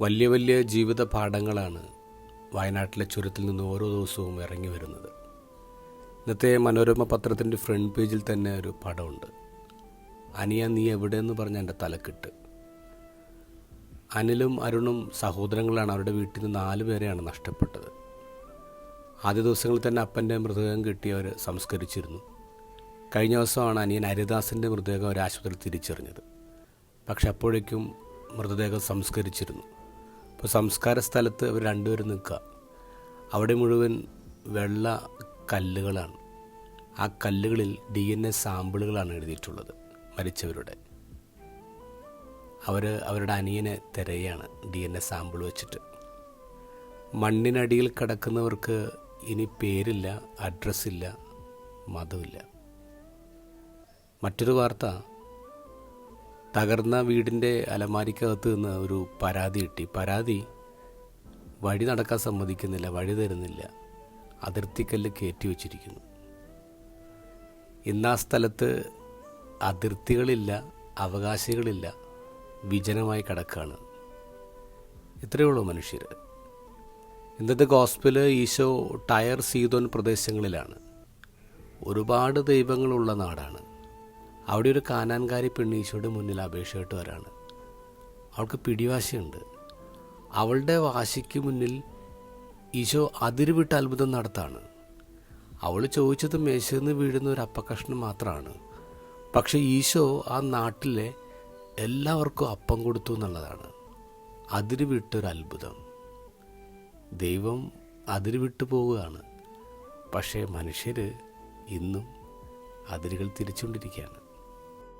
വലിയ വലിയ ജീവിത പാഠങ്ങളാണ് വയനാട്ടിലെ ചുരത്തിൽ നിന്ന് ഓരോ ദിവസവും ഇറങ്ങി വരുന്നത്. ഇന്നത്തെ മനോരമ പത്രത്തിന്റെ ഫ്രണ്ട് പേജിൽ തന്നെ ഒരു പടമുണ്ട്. അനിയ നീ എവിടെയെന്ന് പറഞ്ഞ എന്റെ തലക്കിട്ട്. അനിലും അരുണും സഹോദരങ്ങളാണ് അവരുടെ വീട്ടിൽ നിന്ന് നാല് പേരെയാണ് നഷ്ടപ്പെട്ടത്. ആദ്യ ദിവസങ്ങളിൽ തന്നെ അപ്പന്റെ മൃതദേഹം കിട്ടി അവർ സംസ്കരിച്ചിരുന്നു. കഴിഞ്ഞ ദിവസമാണ് അനിയൻ ഹരിദാസിന്റെ മൃതദേഹം ഒരു ആശുപത്രിയിൽ തിരിച്ചറിഞ്ഞത്. പക്ഷെ അപ്പോഴേക്കും മൃതദേഹം സംസ്കരിച്ചിരുന്നു. അപ്പോൾ സംസ്കാര സ്ഥലത്ത് അവർ രണ്ടുപേരും നിൽക്കുക. അവിടെ മുഴുവൻ വെള്ള കല്ലുകളാണ്. ആ കല്ലുകളിൽ ഡി എൻ എ സാമ്പിളുകളാണ് എഴുതിയിട്ടുള്ളത് മരിച്ചവരുടെ. അവർ അവരുടെ അനിയനെ തിരയാണ് ഡി എൻ എ സാമ്പിൾ വെച്ചിട്ട്. മണ്ണിനടിയിൽ കിടക്കുന്നവർക്ക് ഇനി പേരില്ല അഡ്രസ്സില്ല മതമില്ല. മറ്റൊരു വാർത്ത തകർന്ന വീടിന്റെ അലമാരിക്കകത്ത് നിന്ന് ഒരു പരാതി കിട്ടി. പരാതി വഴി നടക്കാൻ സമ്മതിക്കുന്നില്ല വഴി തരുന്നില്ല. അതിർത്തിക്കല്ല് കയറ്റി വച്ചിരിക്കുന്നു. ഇന്ന് ആ സ്ഥലത്ത് അതിർത്തികളില്ല അവകാശികളില്ല വിജനമായി കിടക്കുകയാണ് ഇത്രയേ ഉള്ളൂ മനുഷ്യർ ഇന്നത്തെ ഗോസ്പിൽ ഈശോ ടയർ സീതോൻ പ്രദേശങ്ങളിലാണ്. ഒരുപാട് ദൈവങ്ങളുള്ള നാടാണ്. അവിടെ ഒരു കാനാൻകാരി പെണ്ണ് ഈശോയുടെ മുന്നിൽ അപേക്ഷയിട്ട് വരാണ്. അവൾക്ക് പിടിവാശിയുണ്ട്. അവളുടെ വാശിക്ക് മുന്നിൽ ഈശോ അതിരുവിട്ട് അത്ഭുതം നടത്താണ്. അവൾ ചോദിച്ചത് മേശന്ന് വീഴുന്ന ഒരു അപ്പക്കഷ്ണം മാത്രമാണ് പക്ഷേ ഈശോ ആ നാട്ടിലെ എല്ലാവർക്കും അപ്പം കൊടുത്തു എന്നുള്ളതാണ്. അതിരുവിട്ടൊരു അത്ഭുതം. ദൈവം അതിരുവിട്ടു പോവുകയാണ്. പക്ഷേ മനുഷ്യർ ഇന്നും അതിരുകൾ തിരിച്ചുകൊണ്ടിരിക്കുകയാണ്.